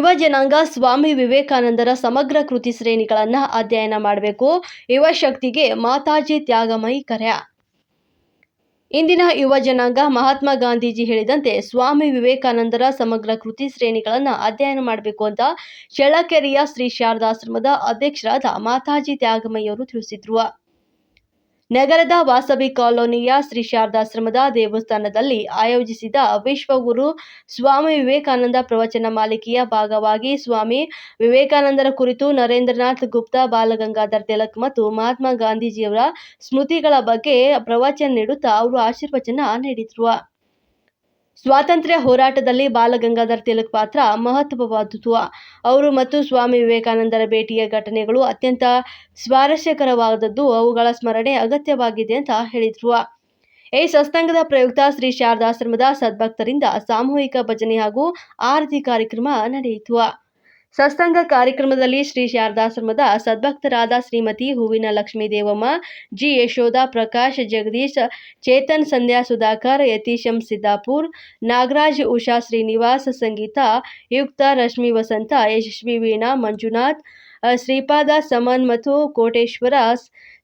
ಯುವ ಜನಾಂಗ ಸ್ವಾಮಿ ವಿವೇಕಾನಂದರ ಸಮಗ್ರ ಕೃತಿ ಶ್ರೇಣಿಗಳನ್ನು ಅಧ್ಯಯನ ಮಾಡಬೇಕು. ಯುವ ಶಕ್ತಿಗೆ ಮಾತಾಜಿ ತ್ಯಾಗಮಯಿ ಕರೆಯ ಇಂದಿನ ಯುವ ಜನಾಂಗ ಮಹಾತ್ಮ ಗಾಂಧೀಜಿ ಹೇಳಿದಂತೆ ಸ್ವಾಮಿ ವಿವೇಕಾನಂದರ ಸಮಗ್ರ ಕೃತಿ ಶ್ರೇಣಿಗಳನ್ನು ಅಧ್ಯಯನ ಮಾಡಬೇಕು ಅಂತ ಚಳ್ಳಕೆರೆಯ ಶ್ರೀ ಶಾರದಾಶ್ರಮದ ಅಧ್ಯಕ್ಷರಾದ ಮಾತಾಜಿ ತ್ಯಾಗಮಯ್ಯವರು ತಿಳಿಸಿದ್ರು. ನಗರದ ವಾಸವಿ ಕಾಲೋನಿಯ ಶ್ರೀ ಶಾರದಾಶ್ರಮದ ದೇವಸ್ಥಾನದಲ್ಲಿ ಆಯೋಜಿಸಿದ ವಿಶ್ವಗುರು ಸ್ವಾಮಿ ವಿವೇಕಾನಂದ ಪ್ರವಚನ ಮಾಲಿಕೆಯ ಭಾಗವಾಗಿ ಸ್ವಾಮಿ ವಿವೇಕಾನಂದರ ಕುರಿತು ನರೇಂದ್ರನಾಥ್ ಗುಪ್ತಾ, ಬಾಲಗಂಗಾಧರ್ ತಿಲಕ್ ಮತ್ತು ಮಹಾತ್ಮ ಗಾಂಧೀಜಿಯವರ ಸ್ಮೃತಿಗಳ ಬಗ್ಗೆ ಪ್ರವಚನ ನೀಡುತ್ತಾ ಅವರು ಆಶೀರ್ವಚನ ನೀಡಿದರು. ಸ್ವಾತಂತ್ರ್ಯ ಹೋರಾಟದಲ್ಲಿ ಬಾಲಗಂಗಾಧರ್ ತಿಲಕ್ ಪಾತ್ರ ಮಹತ್ವವಾದುದು. ಅವರು ಮತ್ತು ಸ್ವಾಮಿ ವಿವೇಕಾನಂದರ ಭೇಟಿಯ ಘಟನೆಗಳು ಅತ್ಯಂತ ಸ್ವಾರಸ್ಯಕರವಾದದ್ದು. ಅವುಗಳ ಸ್ಮರಣೆ ಅಗತ್ಯವಾಗಿದೆ ಅಂತ ಹೇಳಿದ್ರು. ಈ ಸತ್ಸಂಗದ ಪ್ರಯುಕ್ತ ಶ್ರೀ ಶಾರದಾಶ್ರಮದ ಸದ್ಭಕ್ತರಿಂದ ಸಾಮೂಹಿಕ ಭಜನೆ ಹಾಗೂ ಆರತಿ ಕಾರ್ಯಕ್ರಮ ನಡೆಯಿತು. ಸತ್ಸಂಗ ಕಾರ್ಯಕ್ರಮದಲ್ಲಿ ಶ್ರೀ ಶಾರದಾಶ್ರಮದ ಸದ್ಭಕ್ತರಾದ ಶ್ರೀಮತಿ ಹೂವಿನ ಲಕ್ಷ್ಮೀ ದೇವಮ್ಮ, ಜಿ. ಯಶೋಧ ಪ್ರಕಾಶ್, ಜಗದೀಶ್, ಚೇತನ್ ಸಂಧ್ಯಾ ಸುಧಾಕರ್, ಯತೀಶಂ ಸಿದ್ದಾಪುರ್, ನಾಗರಾಜ್ ಉಷಾ ಶ್ರೀನಿವಾಸ್, ಸಂಗೀತ ಯುಕ್ತ ರಶ್ಮಿ ವಸಂತ, ಯಶಸ್ವಿ ವೀಣಾ ಮಂಜುನಾಥ್ ಶ್ರೀಪಾದ ಸಮನ್ ಮತ್ತು ಕೋಟೇಶ್ವರ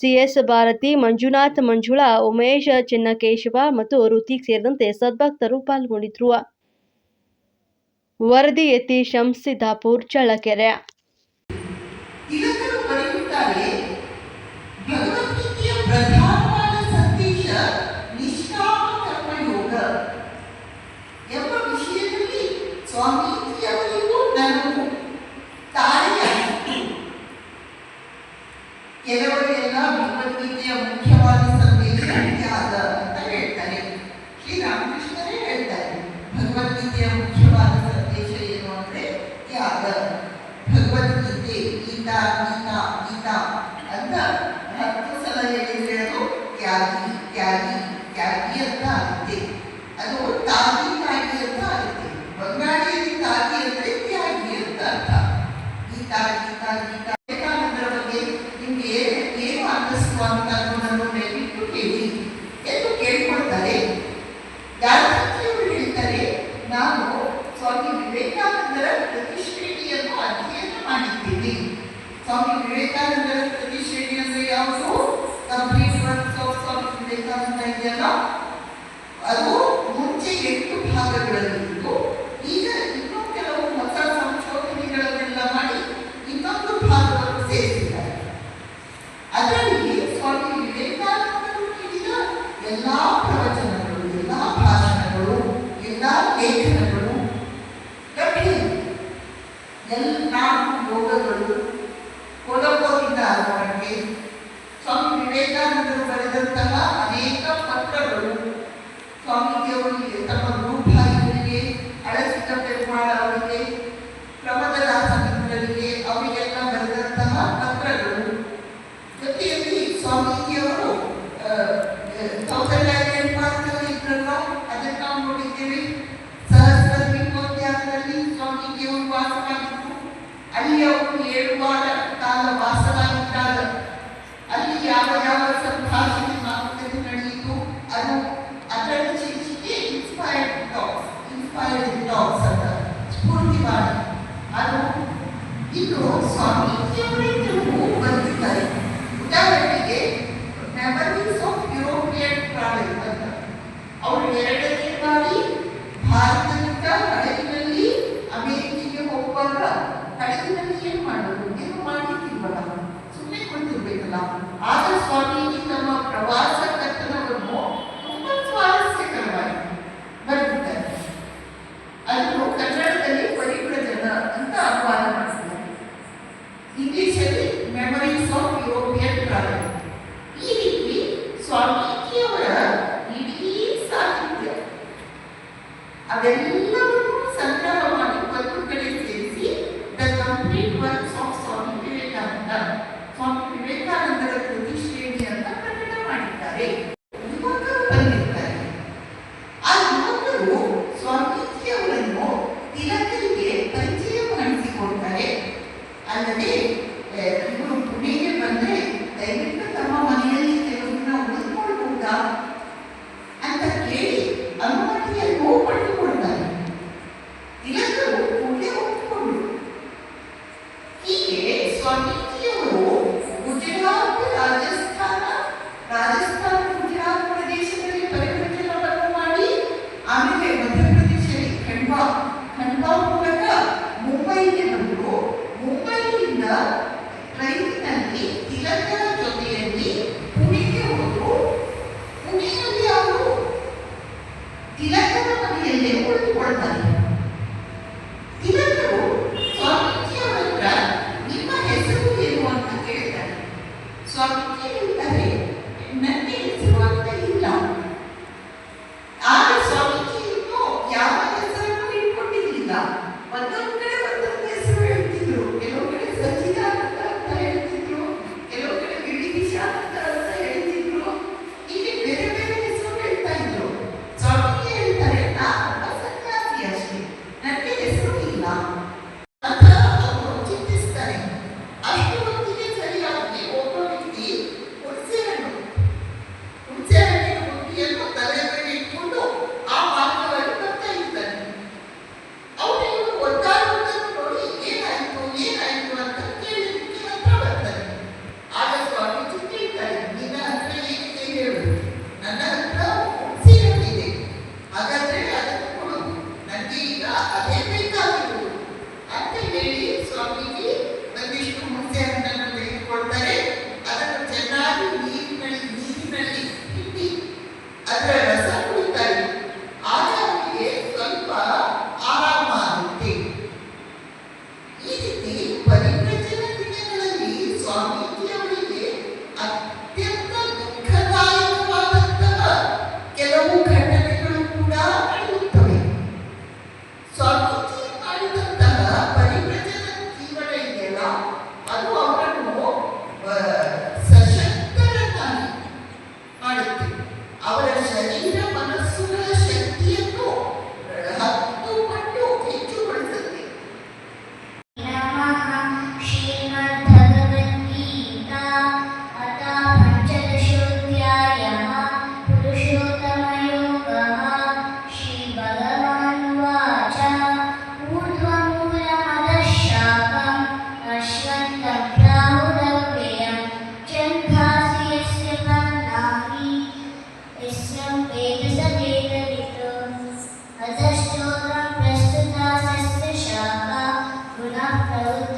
ಸಿಎಸ್ ಭಾರತಿ, ಮಂಜುನಾಥ್ ಮಂಜುಳಾ, ಉಮೇಶ್ ಚಿನ್ನಕೇಶವ ಮತ್ತು ಋತಿಕ್ ಸೇರಿದಂತೆ ಸದ್ಭಕ್ತರು ಪಾಲ್ಗೊಂಡಿದ್ರು ವರದಿ ಯತೀಶಂ ಸಿದ್ದಾಪುರ್ ಚಳ್ಳಕೆರೆ ತ್ಯಾಗ ಭಗವದ್ಗೀತೆ ಗೀತಾ ಗೀತಾ ಗೀತಾ ಅಂತ ಹತ್ತು ಸಲ ಹೇಳಿದ್ರೆ ಅದು ತ್ಯಾಗಿ ತ್ಯಾಗಿ ತ್ಯಾಗಿ ಅಂತ ಆಗುತ್ತೆ ಅದು ತಾಗಿ ತಾಗಿ ಅಂತ ಆಗುತ್ತೆ ಬಂಗಾಳಿಯಲ್ಲಿ ತಾಗಿ ಅಂದ್ರೆ ತ್ಯಾಗಿ ಅಂತ ಅರ್ಥ ಗೀತಾ ಗೀತಾ ಗೀತಾ ವಿವೇಕಾನಂದರ ಬಗ್ಗೆ ನಿಮ್ಗೆ ಏನು ಏನು ಅನ್ನಿಸ್ತು ಅಂತ ಅನ್ನೋದನ್ನು ದಯವಿಟ್ಟು ಹೇಳಿ ಎಂದು ಕೇಳ್ಕೊಳ್ತಾರೆ ಗಾಂಧೀಜಿಯವರು ಹೇಳ್ತಾರೆ ನಾನು ಸ್ವಾಮಿ ವಿವೇಕಾನಂದರ ಪ್ರತಿಶ್ರೇಣಿಯನ್ನು ಅಧ್ಯಯನ ಮಾಡಿದ್ದೀನಿ ಸ್ವಾಮಿ ವಿವೇಕಾನಂದರ ಅಂದ್ರೆ ಯಾವುದು? ಕಂಪ್ಲೀಟ್ ಆಫ್ ಸ್ವಾಮಿ ವಿವೇಕಾನಂದ ಇದೆಯಲ್ಲ? ಅದು ಮುಂಚೆ ಎಂಟು ಭಾಗಗಳಲ್ಲಿತ್ತು ಈಗ ಇನ್ನೂ ಕೆಲವು ಹೊಸ ಸಂಶೋಧನೆಗಳನ್ನೆಲ್ಲ ಮಾಡಿ ಇನ್ನೊಂದು ಭಾಗವನ್ನು ಸೇರಿಸಿದ್ದಾರೆ. ಅದರಲ್ಲಿ ಸ್ವಾಮಿ ವಿವೇಕಾನಂದರು ನೀಡಿದ ಎಲ್ಲಾ ಜೊತೆಯಲ್ಲಿ ಸ್ವಾಮೀಜಿಯವರು ಕೌಸಲ್ಯಾಯನ್ ಪಾರ್ಕಲ್ಲಿ ಇದ್ರಲ್ಲ ಅದನ್ನು ನಾವು ನೋಡಿದ್ದೇವೆ ಸಹಸ್ರ ದ್ವೀಪೋದ್ಯಾನದಲ್ಲಿ ಸ್ವಾಮೀಜಿಯವರು ವಾಸವಾಗಿದ್ರು ಅಲ್ಲಿ ಅವರು ಏಳು ವಾರ ಕಾಲ ವಾಸವಾಗಿದ್ದಾಗ ಅಲ್ಲಿ ಯಾವ ಯಾವ ಸಂಭಾಷಣೆ ಮಾತುಕತೆ ನಡೆಯಿತು ಅದು ಅದರ ಶೀರ್ಷಿಕೆ ಇನ್ಸ್ಪೈರ್ಡ್ ಟಾಕ್ಸ್ ಇನ್ಸ್ಪೈರ್ಡ್ ಟಾಕ್ಸ್ ಅಂತ ಸ್ಫೂರ್ತಿವಾದ ಅದು ಇನ್ನು ಸ್ವಾಮೀಜಿಯವರೇ ಕೆಲವು ಬರೆದಿದ್ದಾರೆ ಉದಾಹರಣೆಗೆ ಮೆಮರೀಸ್ ಆಫ್ ಯುರೋಪಿಯನ್ ಟ್ರಾವೆಲ್ ಅಂತ ಅವರು ಎರಡನೇ ಬಾರಿ ಭಾರತದಿಂದ ಹಡಗಿನಲ್ಲಿ ಅಮೆರಿಕೆಗೆ ಹೋಗುವಾಗ ಹಡಗಿನಲ್ಲಿ ಏನು ಮಾಡೋದು? ಏನು ಮಾಡಿರ್ತಿಲ್ವಲ್ಲ ಸುಮ್ಮನೆ ಕುಳಿತಿರ್ಬೇಕಲ್ಲ. ಆಗ ಸ್ವಾಮೀಜಿ ತಮ್ಮ ಪ್ರವಾಸ దేవుడు ఖండన కూడా Martha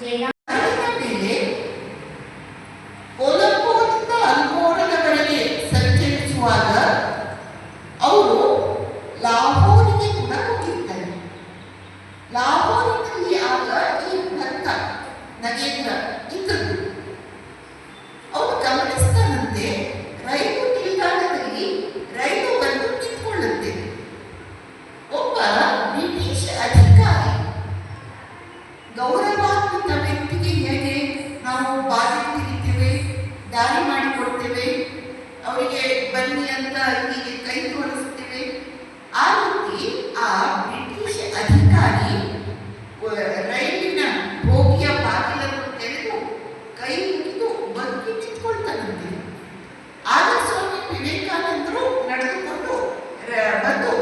llega ಬಂದಿದೆ ಆಗ ಸ್ವಾಮಿ ವಿವೇಕಾನಂದರು ನಡೆದುಕೊಂಡು ಬಂದು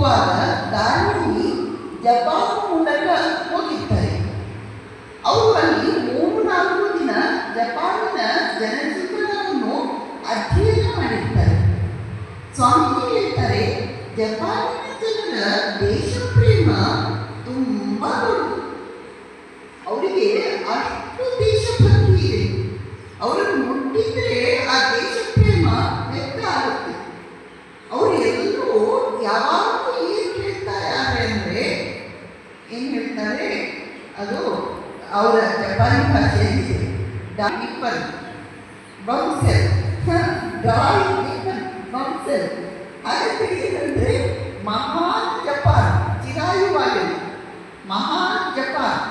ಹೋಗುವಾಗ ದಾರಿಯಲ್ಲಿ ಜಪಾನ್ ಮೂಲಕ ಹೋಗಿದ್ದಾರೆ. ಅವರು ಅಲ್ಲಿ ಮೂರು ನಾಲ್ಕು ದಿನ ಜಪಾನಿನ ಜನಜೀವನವನ್ನು ಅಧ್ಯಯನ ಮಾಡಿರ್ತಾರೆ ಸ್ವಾಮಿ ಹೇಳ್ತಾರೆ, ಜಪಾನಿನ ಜನರ ದೇಶ ಪ್ರೇಮ ತುಂಬಾ ಅವರಿಗೆ ಅಷ್ಟು ದೇಶಭಕ್ತಿ ಇದೆ ಅವರನ್ನು ಮುಟ್ಟಿದ್ರೆ ಆ ದೇಶ ಪ್ರೇಮ ವ್ಯಕ್ತ ಆಗುತ್ತೆ ಅವರು ಎಲ್ಲರೂ ಯಾವಾಗಲೂ ಏನು ಹೇಳ್ತಾರೆ ಅಂದ್ರೆ ಏನು ಹೇಳ್ತಾರೆ ಅದು ಅವರ ಜಪಾನಿ ಭಾಷೆಯಲ್ಲಿ ಡಾಯಿಪಲ್ ಬೌನ್ಸೆಲ್ ಡಾಯಿಪಲ್ ಬೌನ್ಸೆಲ್ ಹಾಗಾದ್ರೆ ಏನಂದ್ರೆ ಮಹಾನ್ ಜಪಾನ್ ಚಿರಾಯುವಾಗಲಿ ಮಹಾನ್ ಜಪಾನ್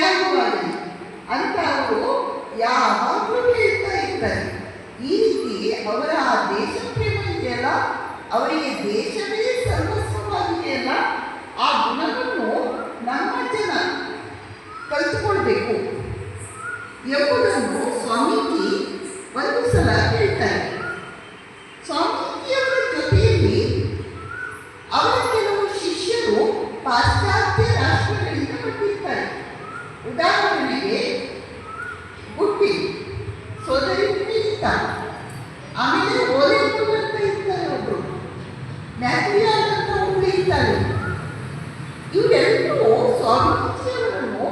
ಚಿರಾಯುವಾಗಲಿ ಅಂತ ಅವರು ಯಾವಾಗಲೂ ಹೇಳ್ತಾ ಇರ್ತಾರೆ, ಈ ರೀತಿ ಅವರ ಆ ದೇಶ ಪ್ರೇಮ ಇದೆಯಲ್ಲ, ಅವರಿಗೆ ದೇಶವೇ ಸರ್ವಸ್ವವಾಗಿದೆಯಲ್ಲ ಆ ಗುಣವನ್ನು ನಮ್ಮ ಜನ ಕಲಿತುಕೊಳ್ಬೇಕು. ಎಂಬುದನ್ನು ಸ್ವಾಮೀಜಿ ಒಂದು ಸಲ ಹೇಳ್ತಾರೆ. ಸ್ವಾಮೀಜಿಯವರ ಜೊತೆಯಲ್ಲಿ ಅವರ ಕೆಲವು ಶಿಷ್ಯರು ಪಾಶ್ಚಾತ್ಯ ಉದಾಹರಣೆಗೆ ಗುಬ್ಬಿ ಸೋದರಿ ಇಷ್ಟ ಆಮೇಲೆ ಓಲೆ ಅಂತ ಇರ್ತಾರೆ ಒಬ್ರು. ಮ್ಯಾಥಿಯಾಲ್ ಅಂತ ಇರ್ತಾರೆ ಇವರೆಲ್ಲರೂ ಸ್ವಾಮೀಜಿಯವರನ್ನು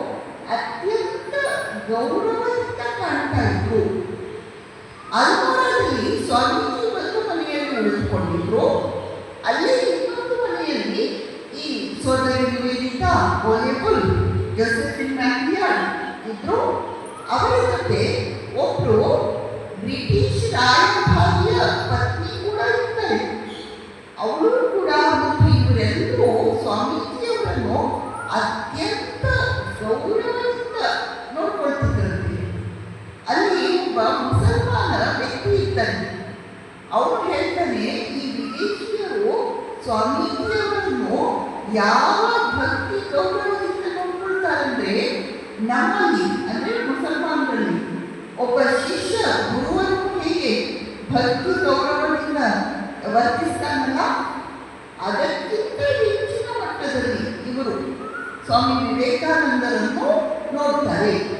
ಅತ್ಯಂತ ಗೌರವದಿಂದ ಕಾಣ್ತಾ ಇದ್ರು. ಅಲ್ಮೋರಾದಲ್ಲಿ ಸ್ವಾಮೀಜಿ ಒಂದು ಮನೆಯಲ್ಲಿ ಅಲ್ಲಿ ಇನ್ನೊಂದು ಮನೆಯಲ್ಲಿ ಈ ಸೋದರಿ ನಿವೇದಿತ ಓಲೆಬುಲ್ ಜೋಸೆಫಿನ್ ಇದ್ರು, ಅವರ ಜೊತೆ ಒಬ್ರು ಬ್ರಿಟಿಷ್ ರಾಯಭಾರಿಯ ಪತ್ನಿ ಕೂಡ ಇರ್ತಾರೆ. ಅವರು ಕೂಡ ಮತ್ತು ಇವರೆಲ್ಲರೂ ಸ್ವಾಮೀಜಿಯವರನ್ನು ಅತ್ಯಂತ ಗೌರವದಿಂದ ನೋಡ್ಕೊಳ್ತಿದ್ರಂತೆ. ಅಲ್ಲಿ ಒಬ್ಬ ಮುಸಲ್ಮಾನ ವ್ಯಕ್ತಿ ಇದ್ದಾನೆ. ಅವರು ಹೇಳ್ತಾನೆ, ಈ ವಿದೇಶಿಯರು ಸ್ವಾಮೀಜಿಯವರನ್ನು ಯಾವ ಭಕ್ತಿ ನೋಡ್ಕೊಳ್ತಾರಂದ್ರೆ ನಮ್ಮಲ್ಲಿ, ಅಂದ್ರೆ ಮುಸಲ್ಮಾನರಲ್ಲಿ, ಒಬ್ಬ ಶಿಷ್ಯ ಗುರುವನ್ನು ಹೇಗೆ ಭಕ್ತಿ ಗೌರವದಿಂದ ವರ್ತಿಸ್ತಾನಲ್ಲ, ಅದಕ್ಕಿಂತ ಹೆಚ್ಚಿನ ಮಟ್ಟದಲ್ಲಿ ಇವರು ಸ್ವಾಮಿ ವಿವೇಕಾನಂದರನ್ನು ನೋಡ್ತಾರೆ.